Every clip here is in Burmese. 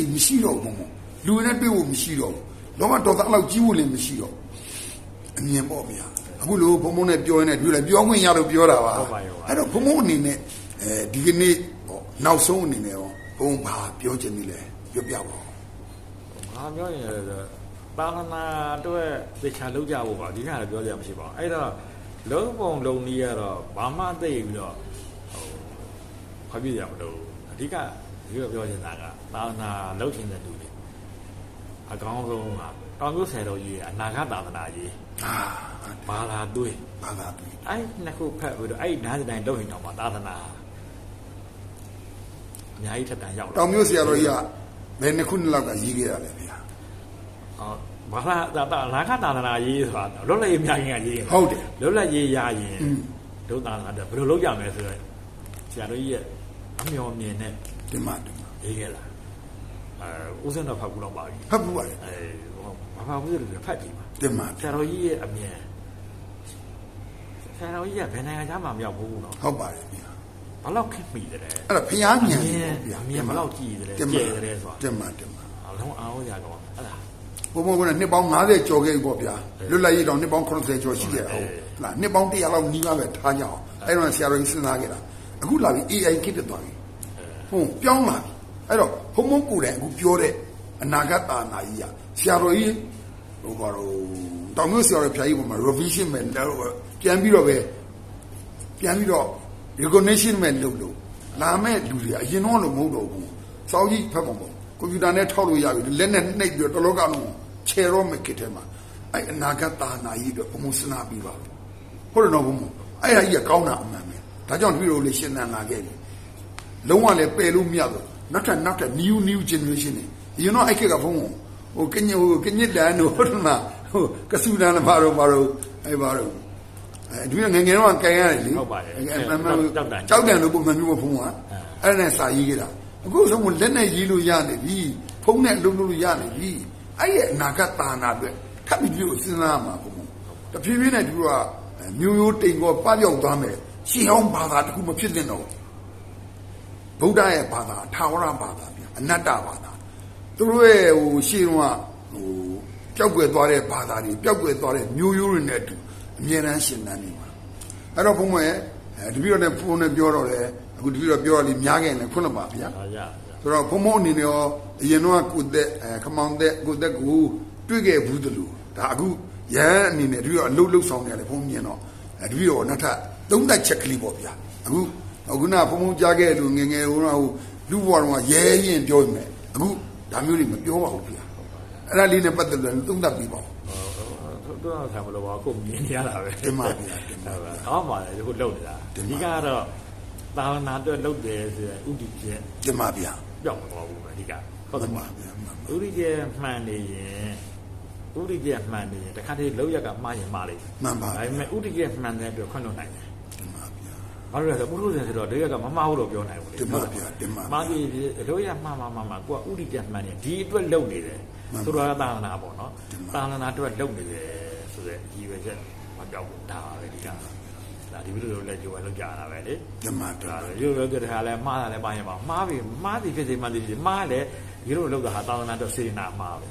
ချိန်မရှိတော့ဘူးဘုံလူနဲ့တွေ့ဖို့မရှိတော့ဘူးလောကတော်သားလောက်ကြီးဖို့လည်းမရှိတော့အမြင်ပေါ့ဗျာအခုလိုဘုံဘုံနဲ့ပြောရင်းနဲ့တွေ့လဲပြောခွင့်ရတော့ပြောတာပါအဲ့တော့ဘုံဘုံအနေနဲ့အဲဒီကနေ့ပေါ့နောက်ဆုံးအနေနဲ့ရောဘုံဘာပြောချင်သေးလဲပြောပြပါဦးငါပြောရင်လည်းပါလနာအတွက်သေချာလောက်ကြဖို့ပါဒီကလည်းပြောကြမရှိပါဘူးအဲ့တော့လုံးပုံလုံးနည်းကတော့ဘာမှသိပြီးတော့ဟိုဖပြရမလို့အဓိက ဒီလိုပြောချင်တာကပါလနာလောက်ချင်တဲ့လူတွေအကောင်းဆုံးကတောင်မြို့ဆယ်တော်ကြီးရဲ့အနာဂတ်သာသနာကြီးအာဘာလာတွေးဘာသာပြီအဲ့နှစ်ခုဖက်ပြီးတော့အဲ့နားစတိုင်းလောက်ရင်တော့မှသာသနာအများကြီးထက်တန်ရောက်လာတောင်မျိုးဆရာတော်ကြီးကဘယ်နှစ်ခုနှစ်လောက်ကရေးခဲ့ရလဲဗျာဟောဘာလာသာသာနာခသာသနာရေးဆိုတာလွတ်လပ်ရေးများရင်ကရေးရင်ဟုတ်တယ်လွတ်လပ်ရေးရရင်อืมဒုသာသနာတော့ဘယ်လိုလုပ်ကြမလဲဆိုတော့ဆရာတို့ကြီးရဲ့ အမျော်မြင်နဲ့ဒီမှာဒီမှာရေးခဲ့လာအဲဦးစင်းတော့ဖတ်ကူတော့ပါပြီဖတ်ဘူးပါလေအဲဟောဘာဖတ်ဘူးလို့ဖတ်ကြည့်ပါဒီမှာဆရာတော်ကြီးရဲ့အမြင်ဆရာတော်ကြီးကဘယ်နိုင်ငံသားမှမရောက်ဘူးနော်ဟုတ်ပါတယ်ဗျာဘယ်လောက်ခက်မိတယ်လဲအဲ့ဒါဖျားမြန်အတယ်မြင်ဗျာအမြင်ဘယ်လောက်ကြည့်တယ်လဲတင်ကြမှာည့်တယ်ဆိုတာတင်မှာတင်မှာအလုံးအားရကောင်းအဲ့ဒါဘုံဘုံကနှစ်ပေါင်း90ကျော်ခဲ့ပြီပေါ့ဗျာလွတ်လပ်ရေးတောင်နှစ်ပေါင်း80ကျော်ရှိခဲ့တာဟုတ်လားနှစ်ပေါင်း100လောက်နီးပါးပဲထားကြအောင်အဲ့တော့ဆရာတော်ကြီးစဉ်းစားခဲ့တာ အခုလာပြီ AI ခစ်တက်သွားပြီဟုတ်ပြောင်းလာပြီအဲ့တော့ဘုံဘုံကိုယ်တိုင်အခုပြောတဲ့အနာဂတ်တာနာကြီးကဆရာတော်ကြီးဟိုဘာလို့တောင်မျိုးဆရာတော်ဖျားကြီးပေါ်မှာ revision မဲ့ပြန်ပြီးတော့ပဲပြန်ပြီးတော့ recognition မဲ့လုပ်လို့လာမဲ့လူတွေအရင်တော့လို့မဟုတ်တော့ဘူးစောင်းကြီးဖတ်ပုံပုံကွန်ပျူတာနဲ့ထောက်လို့ရပြီလက်နဲ့နှိပ်ပြီးတော့တလောကလုံးခြေရောမဲ့ခစ်ထဲမှာအဲ့အနာဂတ်တာနာကြီးတော့ဘုံဘုံစဉ်းစားပြီးပါဟုတ်တယ်နော်ဘုံဘုံအဲ့ဒါကြီးကကောင်းတာအမှန်ပဲ ဒါကြောင့်တပည့်တော်လေးရှင်းသန်လာခဲ့ပြီလုံးဝလည်းပယ်လို့မရတော့နောက်ထပ်နောက်ထပ် new new generation တွေအရင်တော့အဲ့ခက်ကဘုံဘုံဟိုကညဟိုကညစ်တန်တို့ဟုတ်တယ်မလားဟိုကဆူတန်ဘာတို့ဘာတို့အဲ့ဘာတို့အဲ့ဒီငယ်ငယ်တော့ကန်ရတယ်လေဟုတ်ပါတယ်အဲ့အဲ့မှန်မှန်ကြောက်တန်ကြောက်တန်လို့ပုံမှန်မျိုးမဖုံးကအဲ့ဒါနဲ့စာရေးခဲ့တာအခုဆုံးလက်နဲ့ရေးလို့ရနေပြီဖုံးနဲ့လုံးလို့ရနေပြီအဲ့ရဲ့အနာဂတ်တာနာအတွက်ထပ်ပြီးပြီးစဉ်းစားမှာပုံတဖြည်းဖြည်းနဲ့ဒီကမျိုးရိုးတိမ်ကောပပြောက်သွားမယ် ရှင်းအောင်ဘာသာတခုမဖြစ်သင့်တော့ဗုဒ္ဓရဲ့ဘာသာထာဝရဘာသာပြန်အနတ္တဘာသာသူတို့ရဲ့ဟိုရှင်းတော့ဟိုပျောက်ကွယ်သွားတဲ့ဘာသာတွေပျောက်ကွယ်သွားတဲ့မျိုးရိုးတွေနဲ့အတူအမြဲတမ်းရှင်သန်နေမှာအဲ့တော့ဘုံမရဲ့အဲတပည့်တော်နဲ့ဖုန်းနဲ့ပြောတော့လေအခုတပည့်တော်ပြောရလိများခဲ့ရင်လည်းခွန်းတော့ပါဗျာဟာရဆိုတော့ဘုံမအနေနဲ့ရောအရင်တော့ကိုသက်အဲခမောင်သက်ကိုသက်ကိုတွေ့ခဲ့ဘူးတလို့ဒါအခုရဟန်းအနေနဲ့တပည့်တော်အလုတ်လုတ်ဆောင်နေရတယ်ဘုံမြင်တော့အဲတပည့်တော်နောက်ထပ် သုံးသက်ချက်ကလေးပေါ့ဗျာအခုအခုနဘုံဘုံကြားခဲ့လို့ငယ်ငယ်ဟိုတော့ဟိုလူဘွားတော့ရဲရင်ပြောနေမယ်အခုဒါမျိုးတွေမပြောပါဘူးဗျာအဲ့ဒါလေးနဲ့ပတ်သက်လို့သုံးသက်ပြီးပါဦးသူတော့ဆံမလို့ပါအခုမြင်နေရတာပဲတင်ပါဗျာတင်ပါဟုတ်ပါအောင်းပါလေဒီခုလှုပ်နေတာတင်ဒီပါကတော့သာဝနာအတွက်လှုပ်တယ်ဆိုရင်ဥဒိကျက်တင်ပါဗျာပြောင်းမသွားဘူးပဲဒီကဟုတ်တတယ်ယ်ပါမဗျာမှန်ပါဥဒိကျက်မှန်နေရင်ဥဒိကျက်မှန်နေရင်တခါတည်းလောက်ရကမှားရင်မှားလိမ့်မှန်ပါဒါပေမဲ့ဥဒိကျက်မှန်တဲ့အတွက်ခွင့်လွှတ်နိုင်တယ်တင်ပါဗျာ ဘာလို့လဲဆိုတော့ပုရုဇဉ်ဆိုတော့လောရကမမှားဘူးလို့ပြောနိုင်ဘူးလေတင်ပါဗျာတင်ပါမှားပြီးလောရမှားမှားမှားမှားကိုကဥဒိကျက်မှန်နေဒီအတွက်လှုပ်နေတယ်မှန်ပါဆိုတော့သာသနာပေါ့နော်တင်ပါသာသနာအတွက်လှုပ်နေတယ်ဆိုတဲ့ရည်ရွယ်ချက်မပြောက်ဘူးဒါပါပဲဒီကဒါဒီလိုလိုလက်ကြိုးလောက်ကြတာပဲလေတင်ပါတင်ဒါပါရိုးရိုးကြတဲ့ခါလဲမှားတာလဲပါရင်ပါမှားပြီမှားသည်ဖြစ်စေမှန်သည်ဖြစ်စေမှားတယ်ဒီလိုလောက်တာဟာသာသနာအတွက်စေနာမှားပဲ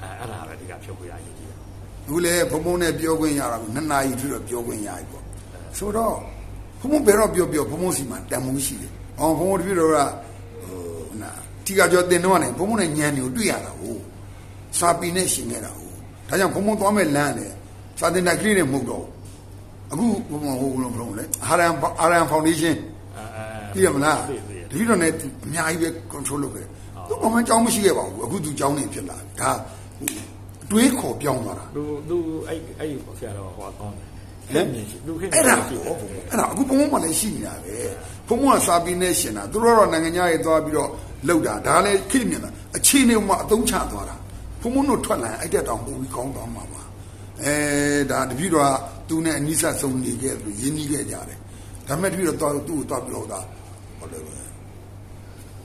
အဲအဲ့ဒါပဲဒီကဖြုတ်ပြရရည်ကြီးတယ်အခုလေဘုံဘုံနဲ့ပြောခွင့်ရတာကိုနှစ်နာရီပြီးတော့ပြောခွင့်ရပြီပေါ့ဆိုတော့ ဘုံဘုံဘယ်တော့ပြောပြောဘုံဘုံစီမှာတန်မှုရှိတယ်။အော်ဘုံဘုံတပြည့်တော့ကဟိုနာတီကကြောတင်တော့လည်းဘုံဘုံနဲ့ညံနေကိုတွေ့ရတာဟုတ်စာပီနဲ့ရှင်ခဲ့တာဟုတ်ဒါကြောင့်ဘုံဘုံသွားမဲ့လမ်းနဲ့စာတင်တိုက်ကလေးနဲ့မဟုတ်တော့ဘူးအခုဘုံဘုံဟိုဘုံဘုံလေအာရန်အာရန်ဖောင်ဒေးရှင်းအဲအဲသိရမလားသိသိတပည့်တော်နဲ့အများကြီးပဲ control လုပ်ခဲ့သူဘာမှကြောင်းမရှိခဲ့ပါဘူးအခုသူကြောင်းနေဖြစ်လာပြီဒါဟိုအတွေးခေါ်ပြောင်းသွားတာသူသူအဲ့အဲ့ဆရာတော်ဟောကောင်းတယ် ဟမ်မြင်ရှိသူခင်အဲ့ဒါရှိပေါ့အဲ့ဒါအခုဘုံဘုံမှလည်းရှိနေတာပဲဘုံဘုံကစာပင်းနဲ့ရှင်တာသူတို့တော့နိုင်ငံခြားရေးသွားပြီးတော့လောက်တာဒါလည်းခိမြင်တာအခြေအနေမှာအသုံးချသွားတာဘုံဘုံတို့ထွက်လာရင်အဲ့တက်တောင်ပုံပြီးကောင်းသွားမှာပါအဲဒါတပည့်တော်ကသူနဲ့အနိစ္စဆုံးနေခဲ့သူရင်းနှီးခဲ့ကြတယ်ဒါမဲ့တပည့်တော်တော့သူ့ကိုတော့ပြောတာဟုတ်တယ်ပဲ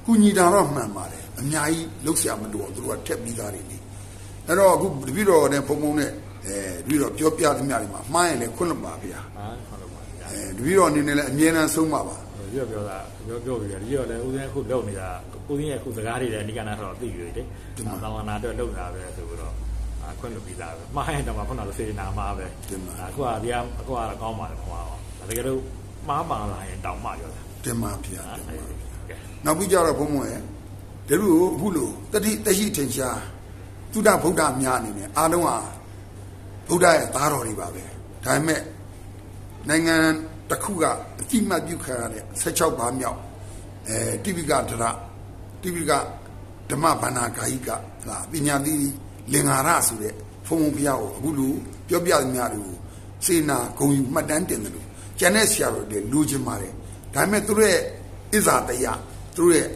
ကုညီတာတော့မှန်ပါတယ်အများကြီးလှုပ်ရှားမလို့သူတို့ကထက်ပြီးသားတွေလေအဲ့တော့အခုတပည့်တော်နဲ့ဘုံဘုံနဲ့ အဲတပည့်တော်ပြောပြသမျှတွေမှာမှားရင်လည်းခွင့်လွတ်ပါဗျာဟာဟုတ်လို့ပါဗျာအဲတပည့်တော်အနေနဲ့လည်းအမြဲတမ်းဆုံးပါပါရပြောပြောတာပြောပြောပြီးတော့ဒီရောလည်းဦးစင်းအခုလုံနေတာဦးစင်းရဲ့အခုစကားတွေလည်းအနိကနာတော့သိပြီလေသာသနာအတွက်လုံတာပဲဆိုတော့အခွင့်လို့ပြီးသားပဲမှားရင်တော့ခုနကစေနာမှာပဲအခုကဒီကအခုကတော့ကောင်းပါတယ်ခွာတော့တကယ်လို့မှားပါလာရင်တောင်းမှရောတာတင်ပါဗျာတင်ပါကဲနောက်ပြီးကြတော့ဘုံဘုံရဲ့တလူကိုအခုလိုတတိတရှိထင်ရှားသုဒ္ဓဗုဒ္ဓများအနေနဲ့အားလုံးဟာ ဗုဒ္ဓရဲ့သားတော်တွေပါပဲဒါပေမဲ့နိုင်ငံတစ်ခုကအတိမတ်ပြုခံရတဲ့16ပါးမြောက်အဲတိပိကဒရတိပိကဓမ္မဗန္နာဂာယိကလာပညာသီးလင်္ကာရဆိုတဲ့ဖုံဖုံဖျားကိုအခုလိုပြောပြသမျှတွေကိုစေနာဂုံယူမှတ်တမ်းတင်တယ်လို့ကျန်တဲ့ဆရာတော်တွေလူချင်းပါတယ်ဒါပေမဲ့သူတို့ရဲ့ဣဇာတရားသူတို့ရဲ့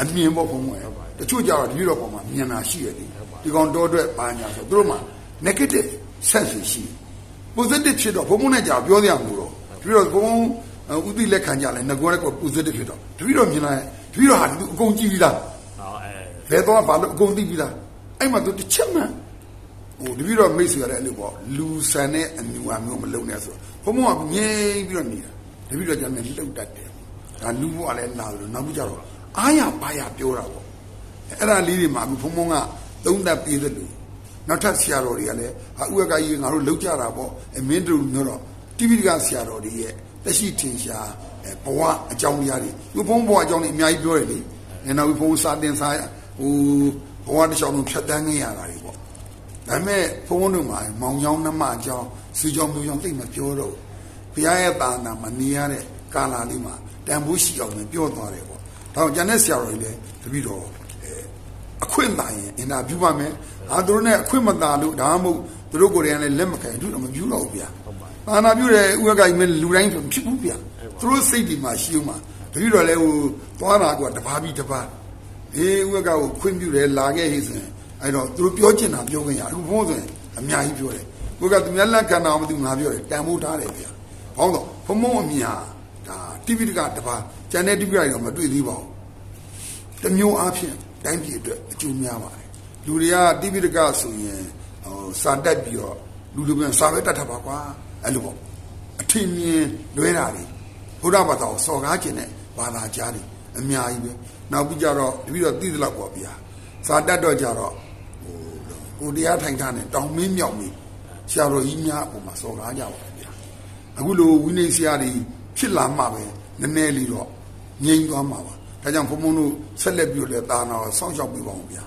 အမြင်ပေါ့ဘုံဘုံရဲ့တချို့ကြတော့ဒီလိုတော့ပုံမှာမြင်တာရှိရတယ်ဒီကောင်တော်အတွက်ပါညာဆိုသူတို့မှာ negative sense ရှိတယ် positive ဖြစ်တော့ဘုံဘုံနဲ့ကြာပြောရမှာလို့ပြီးတော့ဘုံဥသိလက်ခံကြလဲငကွဲက positive ဖြစ်တော့တပည့်တော်မြင်လိုက်တပည့်တော်ဟာသူအကုန်ကြည့်ပြီးသားဟောအဲဘယ်တော့ဘာလို့အကုန်သိပြီးသားအဲ့မှာသူတစ်ချက်မှဟိုတပည့်တော်မိတ်ဆွေရတယ်အဲ့လိုပေါ့လူဆန်တဲ့အမြူအမျိုးမလုံနဲ့ဆိုဘုံဘုံကငြိမ်ပြီးတော့နေတာတပည့်တော်ကျန်နေလှုပ်တတ်တယ်ဒါလူဘဝလည်းလာလို့နောက်ပြီးကြတော့အားရပါရပြောတာပေါ့အဲ့ဒါလေးတွေမှာအခုဘုံဘုံကသုံးသက်ပြီးတယ်လို့ နောက်ထပ်ဆရာတော်တွေကလည်းဟာဥက္ကကြီးငါတို့လှုပ်ကြတာပေါ့အမင်းတို့မျိုးတော့တိပိဋကဆရာတော်တွေရဲ့တရှိထင်ရှားအဲဘဝအကြောင်းတရားတွေဒီဘုံဘဝအကြောင်းတွေအများကြီးပြောတယ်လေငါနောက်ဘုံစာတင်စာဟိုဘဝတစ်ချောင်းလုံးဖြတ်တန်းနေရတာတွေပေါ့ဒါပေမဲ့ဘုံဘုံတို့မှာမောင်ချောင်းနှမအကြောင်းစီကြောင်းမျိုးကြောင်းသိမပြောတော့ဘုရားရဲ့တာနာမှာနေရတဲ့ကာလာလေးမှာတန်ဖိုးရှိအောင်လည်းပြောသွားတယ်ပေါ့ဒါကြောင့်ကျန်တဲ့ဆရာတော်တွေလည်းတပည့်တော်အခွင့်တာရင်အင်တာဗျူးပါမယ်။ ဟာသူတို့နဲ့အခွင့်မတာလို့ဒါမှမဟုတ်သူတို့ကိုယ်တိုင်လည်းလက်မခံဘူးတော့မဗျူးတော့ဘူးဗျာ။အာနာဗျူးတဲ့ဥက္ကဋ္ဌကြီးမင်းလူတိုင်းဆိုဖြစ်ဘူးဗျာ။သူတို့စိတ်ဒီမှာရှိဦးမှာတတိတော်လည်းဟိုသွားတာကတပါးပြီးတပါးအေးဥက္ကဋ္ဌကိုခွင့်ပြုတယ်လာခဲ့ဟိဆိုရင်အဲ့တော့သူတို့ပြောချင်တာပြောခင်ရအခုဘုန်းဆိုရင်အများကြီးပြောတယ်။ဥက္ကဋ္ဌသူများလက်ခံတာမသိဘူးငါပြောတယ်တန်ဖိုးထားတယ်ဗျာ။ဘောင်းတော့ဘုံဘုံအမြာဒါတိပိဋကတပါးကျန်တဲ့တိပိဋကတော့မတွေ့သေးပါဘူး။တစ်မျိုးအားဖြင့်တိုင်းပြည်အတွက်အကျိုးများပါတယ် လူတွေကတိပိဋကဆိုရင်ဟိုစာတက်ပြီးတော့လူလူပြန်စာပဲတတ်တာပါကွာအဲ့လိုပေါ့အထင်မြင်လွဲတာတွေဘုရားဘာသာကိုစော်ကားခြင်းနဲ့ဘာသာကြားတွေအများကြီးပဲနောက်ပြီးကြတော့တပည့်တော့သိသလောက်ပေါ့ဗျာစာတက်တော့ကြတော့ဟိုကိုတရားထိုင်ထားနဲ့တောင်မင်းမြောက်မင်းဆရာတော်ကြီးများအပေါ်မှာစော်ကားကြပါဗျာအခုလိုဝိနည်းဆရာတွေဖြစ်လာမှပဲနည်းနည်းလေးတော့ငြိမ်သွားမှာပါဒါကြောင့်ဘုံဘုံတို့ဆက်လက်ပြီးတော့လည်းတာနာကိုစောင့်ရှောက်ပြီးပါအောင်ဗျာ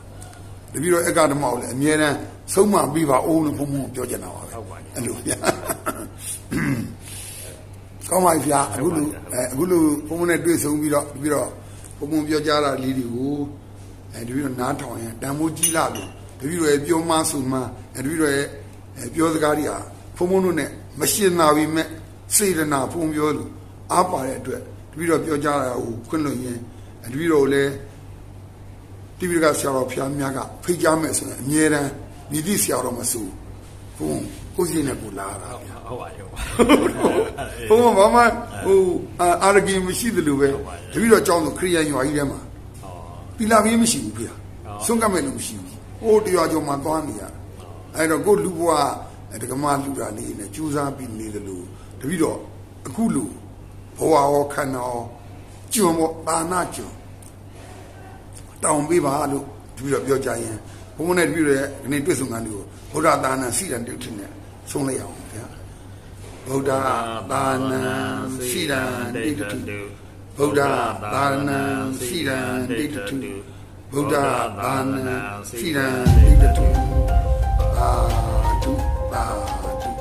တပည့်တော်အက္ခဓမ္မကိုလည်းအမြဲတမ်းဆုံးမပြီးပါအောင်လို့ဘုံဘုံကိုပြောချင်တာပါပဲဟုတ်ပါရဲ့အဲ့လိုဗျာကောင်းပါပြီဗျာအခုလူအဲအခုလူဘုံဘုံနဲ့တွေ့ဆုံပြီးတော့တပည့်တော်ဘုံဘုံပြောကြတာလေးတွေကိုအဲတပည့်တော်နားထောင်ရင်တန်မိုးကြီးလာလို့တပည့်တော်ရဲ့ပြောမဆိုမှအဲတပည့်တော်ရဲ့အဲပြောစကားတွေဟာဘုံဘုံတို့နဲ့မရှင်းနာပြီမဲ့စေတနာဘုံပြောလို့အားပါတဲ့အတွက်တပည့်တော်ပြောကြတာကိုခွင့်လို့ရင်အဲတပည့်တော်ကိုလည်း တိပိဋကဆရာတော်ဖျားများကဖိတ်ကြားမယ်ဆိုရင်အမြဲတမ်းမြည်သည့်ဆရာတော်မဆိုဘုံကိုယ်စီနဲ့ကိုလာတာဗျာဟုတ်ပါရောဘုံဘာမှဟိုအာအာရဂင်မရှိသလိုပဲတပည့်တော်ကြောင်းဆိုခရိယန်ရွာကြီးထဲမှာဟောပီလာမင်းမရှိဘူးဗျာဆွန့်ကပ်မဲ့လို့မရှိဘူးဟိုတရားကျော်မှာသွားနေရအဲ့တော့ကိုလူဘွားဒကမလူတာလေးနဲ့ကြိုးစားပြီးနေသလိုတပည့်တော်အခုလူဘဝရောခန္ဓာရောကျွံပေါ့တာနာကျွံ တောင်းပေးပါလို့တပည့်တော်ပြောကြရင်ဘုန်းဘုန်းနဲ့တပည့်တော်ရဲ့ဒီနေ့တွေ့ဆုံခံတွေကိုဗုဒ္ဓသာနာစီရန်တုထင်နဲ့ဆုံးလိုက်အောင်ဗျာဗုဒ္ဓသာနာစီရန်တိတ္တုဗုဒ္ဓသာနာစီရန်တိတ္တုဗုဒ္ဓသာနာစီရန်တိတ္တုအာတုအာ